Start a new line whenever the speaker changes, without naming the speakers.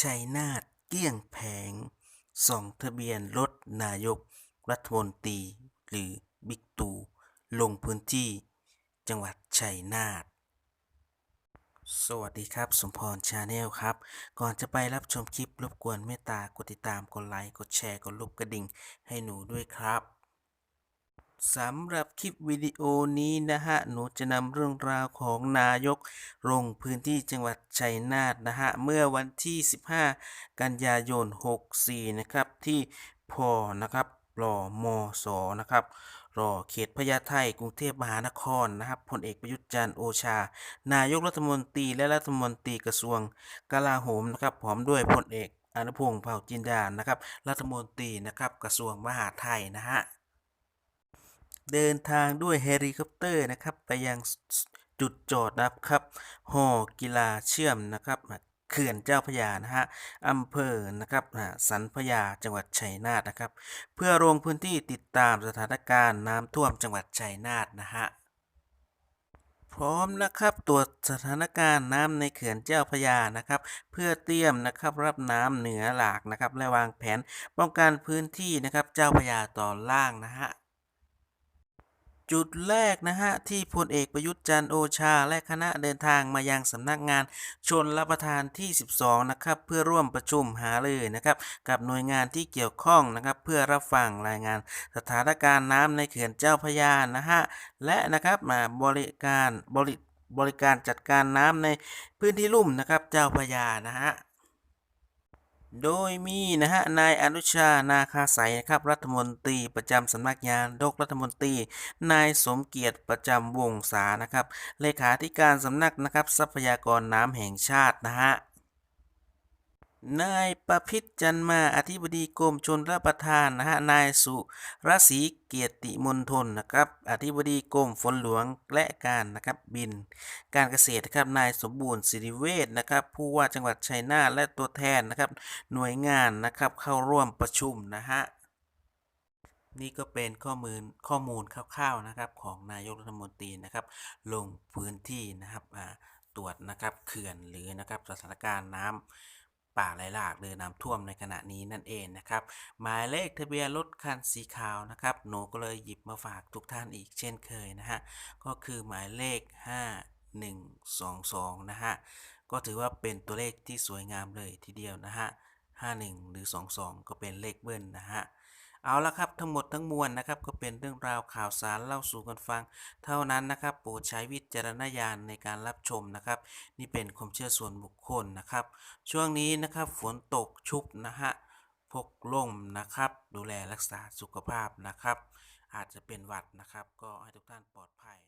ชัยนาทเกี้ยงแผงส่องทะเบียนรถนายก รัฐมนตรี หรือบิ๊กตู่ลงพื้นที่ จังหวัดชัยนาทสวัสดีครับ สมพรชาแนลครับ ก่อนจะไปรับชมคลิปรบกวนเมตตากดติดตามกดไลค์กดแชร์กดรูปกระดิ่งให้หนูด้วยครับ สำหรับคลิปวิดีโอนี้นะฮะ หนูจะนำเรื่องราวของนายกลงพื้นที่จังหวัดชัยนาทนะฮะ เมื่อวันที่ 15 กันยายน 64 นะครับ ที่พอนะครับรอมสนะครับรอเขตพญาไทกรุงเทพมหานครนะครับพลเอกประยุทธ์จันทร์โอชา นายกรัฐมนตรีและรัฐมนตรีกระทรวงกลาโหมนะครับพร้อมด้วยพลเอกอนุพงศ์เผ่าจินดานะครับ รัฐมนตรีนะครับกระทรวงมหาดไทยนะฮะ เดินทางด้วยเฮลิคอปเตอร์นะครับ ไปยังจุดจอดนะครับหอกีฬาเชื่อมนะครับเขื่อนเจ้าพยานะฮะอำเภอนะครับสันพระยาจังหวัดชัยนาทนะครับ เพื่อลงพื้นที่ติดตามสถานการณ์น้ำท่วมจังหวัดชัยนาทนะฮะพร้อมนะครับตรวจสถานการณ์น้ำในเขื่อนเจ้าพยานะครับ เพื่อเตรียมนะครับรับน้ำเหนือหลากนะครับและวางแผนป้องกันพื้นที่นะครับเจ้าพยาตอนล่างนะฮะ จุดแรกนะฮะที่พลเอกประยุทธ์จันโอชา และคณะเดินทางมายังสำนักงานชนรับประทานที่ 12 นะครับเพื่อร่วมประชุมหารือนะครับกับหน่วยงานที่เกี่ยวข้องนะครับเพื่อรับฟังรายงานสถานการณ์น้ำในเขื่อนเจ้าพระยานะฮะและนะครับมาบริการบริบริการจัดการน้ำในพื้นที่ลุ่มนะครับเจ้าพระยานะฮะ โดยมีนะฮะนายอนุชานาคาใสยนะครับรัฐมนตรีประจำสำนักงานนายกรัฐมนตรี นายสมเกียรติประจำวงศานะครับเลขาธิการสำนักนะครับทรัพยากรน้ำแห่งชาตินะฮะ นายประพิษจันมาอธิบดีกรมชนรับประทานนะฮะนายสุรศรีเกียรติมนทนนะครับอธิบดีกรมฝนหลวงและการนะครับบิน การเกษตรนะครับนายสมบูรณ์สิริเวชนะครับผู้ว่าจังหวัดชัยนาทและตัวแทนนะครับหน่วยงานนะครับเข้าร่วมประชุมนะฮะนี่ก็เป็นข้อมูลข้อมูลคร่าวๆนะครับของนายกรัฐมนตรีนะครับ ลงพื้นที่นะครับตรวจนะครับเขื่อนหรือนะครับสถานการณ์น้ำ ป่าไหลหลากหรือน้ำท่วมในขณะนี้นั่นเองนะครับ หมายเลขทะเบียนรถคันสีขาวนะครับ หนูก็เลยหยิบมาฝากทุกท่านอีกเช่นเคยนะฮะ ก็คือหมายเลข 5122 นะฮะ ก็ถือว่าเป็นตัวเลขที่สวยงามเลยทีเดียวนะฮะ 51 หรือ 22 ก็เป็นเลขเบิ้ลนะฮะ เอาละครับทั้งหมดทั้งมวลนะครับก็เป็นเรื่องราวข่าวสารเล่าสู่กันฟัง เท่านั้นนะครับโปรดใช้วิจารณญาณในการรับชมนะครับ นี่เป็นความเชื่อส่วนบุคคลนะครับ ช่วงนี้นะครับฝนตกชุกนะฮะพกล่มนะครับ ดูแลรักษาสุขภาพนะครับ อาจจะเป็นหวัดนะครับ ก็ให้ทุกท่านปลอดภัย